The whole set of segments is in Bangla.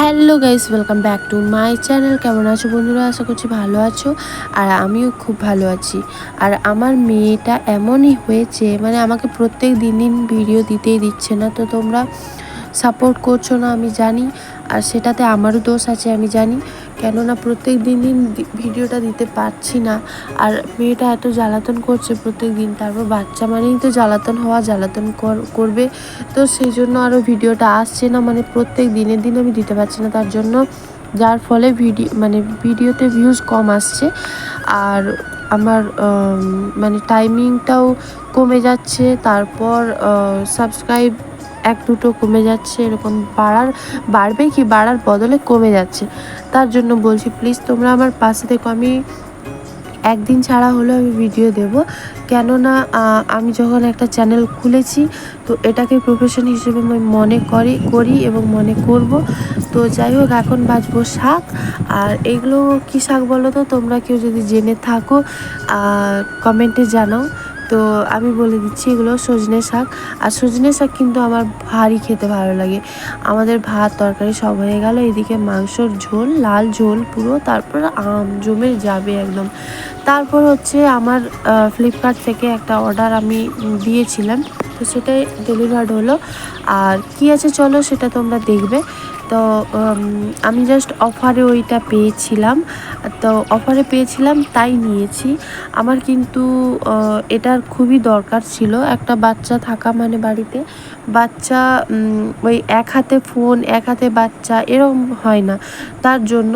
Hello guys, welcome back to my channel. কেমন আছো বন্ধুরা? আশা করছি ভালো আছো আর আমিও খুব ভালো আছি। আর আমার মেয়েটা এমনই হয়েছে মানে আমাকে প্রত্যেক দিন দিন ভিডিও দিতেই দিচ্ছে না। তো তোমরা সাপোর্ট করছ না, আমি জানি। আর সেটাতে আমারও দোষ আছে, আমি জানি। কেননা প্রত্যেক দিন দিন ভিডিওটা দিতে পারছি না। আর মেয়েটা এত জ্বালাতন করছে প্রত্যেক দিন, তারপর বাচ্চা মানেই তো জ্বালাতন হওয়া, জ্বালাতন করবে। তো সেই জন্য আরও ভিডিওটা আসছে না মানে প্রত্যেক দিনের দিন আমি দিতে পারছি না, তার জন্য যার ফলে ভিডিও মানে ভিডিওতে ভিউজ কম আসছে। আর আমার মানে টাইমিংটাও কমে যাচ্ছে, তারপর সাবস্ক্রাইব এক দুটো কমে যাচ্ছে, এরকম বাড়ার, বাড়বে কি বাড়ার বদলে কমে যাচ্ছে। তার জন্য বলছি প্লিজ তোমরা আমার পাশে দেখো আমি একদিন ছাড়া হলেও আমি ভিডিও দেব। কেননা আমি যখন একটা চ্যানেল খুলেছি, তো এটাকে প্রফেশন হিসেবে আমি মনে করি করি এবং মনে করব। তো যাই হোক, এখন বাজবো শাক। আর এগুলো কী শাক বলো তো? তোমরা কেউ যদি জেনে থাকো কমেন্টে জানাও। তো আমি বলে দিচ্ছি এগুলো সজনে শাক। আর সজনে শাক কিন্তু আমার ভারী খেতে ভালো লাগে। আমাদের ভাত, তরকারি সব হয়ে গেল। এদিকে মাংসর ঝোল, লাল ঝোল পুরো, তারপর আম জমে যাবে একদম। তারপর হচ্ছে আমার ফ্লিপকার্ট থেকে একটা অর্ডার আমি দিয়েছিলাম। তো সেটাই ডেলিভার্ড হলো। আর কী আছে চলো সেটা তোমরা দেখবে। তো আমি জাস্ট অফারে ওইটা পেয়েছিলাম। তো অফারে পেয়েছিলাম, তাই নিয়েছি। আমার কিন্তু এটার খুবই দরকার ছিল। একটা বাচ্চা থাকা মানে বাড়িতে। বাচ্চা ওই এক হাতে ফোন এক হাতে বাচ্চা এরকম হয় না। তার জন্য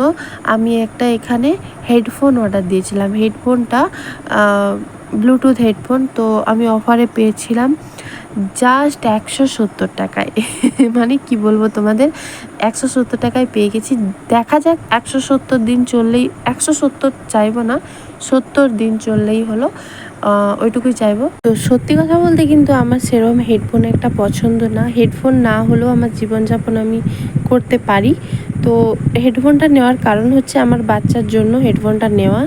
আমি একটা এখানে হেডফোন অর্ডার দিয়েছিলাম। হেডফোনটা ব্লুটুথ হেডফোন তো আমি অফারে পেয়েছিলাম জাস্ট একশো সত্তর টাকায়। মানে কি বলব তোমাদের? একশো সত্তর টাকায় পেয়ে গেছি। দেখা যাক একশো সত্তর দিন চললেই, একশো সত্তর চাইব না, সত্তর দিন চললেই হলো ওইটুকুই চাইব। তো সত্যি কথা বলতে কিন্তু আমার সেরকম হেডফোন একটা পছন্দ না। হেডফোন না হলেও আমার জীবনযাপন আমি করতে পারি। তো হেডফোনটা নেওয়ার কারণ হচ্ছে আমার বাচ্চার জন্য হেডফোনটা নেওয়া।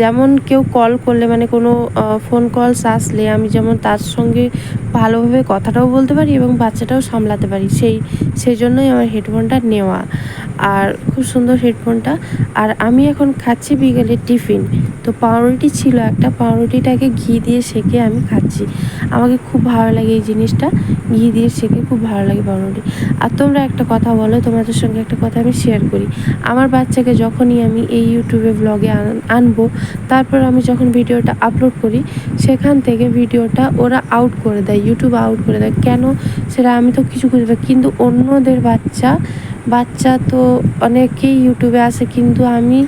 যেমন কেউ কল করলে মানে কোনো ফোন কলস আসলে আমি যেমন তার সঙ্গে ভালোভাবে কথাটাও বলতে পারি এবং বাচ্চাটাও সামলাতে পারি। সেই সেই জন্যই আমার হেডফোনটা নেওয়া। আর খুব সুন্দর হেডফোনটা। আর আমি এখন খাচ্ছি বিকেলে টিফিন। তো পাউরুটি ছিল একটা, পাউরুটিটাকে ঘি দিয়ে সেকে আমি খাচ্ছি। আমাকে খুব ভালো লাগে এই জিনিসটা। ঘি দিয়ে সেকে খুব ভালো লাগে পাউরুটি। আর তোমরা একটা কথা বলো, তোমাদের সঙ্গে একটা কথা আমি শেয়ার করি। আমার বাচ্চাকে যখনই আমি এই ইউটিউবে ব্লগে আনব, তারপর আমি যখন ভিডিওটা আপলোড করি, সেখান থেকে ভিডিওটা ওরা আউট করে দেয় ইউটিউব আউট করে দেয়। কেন? সেটা আমি তো কিছু খুঁজে কিন্তু অন্যদের বাচ্চা বাচ্চা তো অনেকেই ইউটিউবে আসে কিন্তু আমি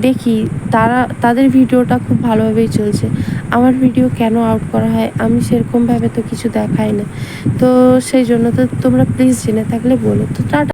দেখি তারা, তাদের ভিডিওটা খুব ভালোভাবেই চলছে। আমার ভিডিও কেন আউট করা হয়? আমি সেরকমভাবে তো কিছু দেখাই না। তো সেই জন্য তো তোমরা প্লিজ জেনে থাকলে বলো। তো টাটা।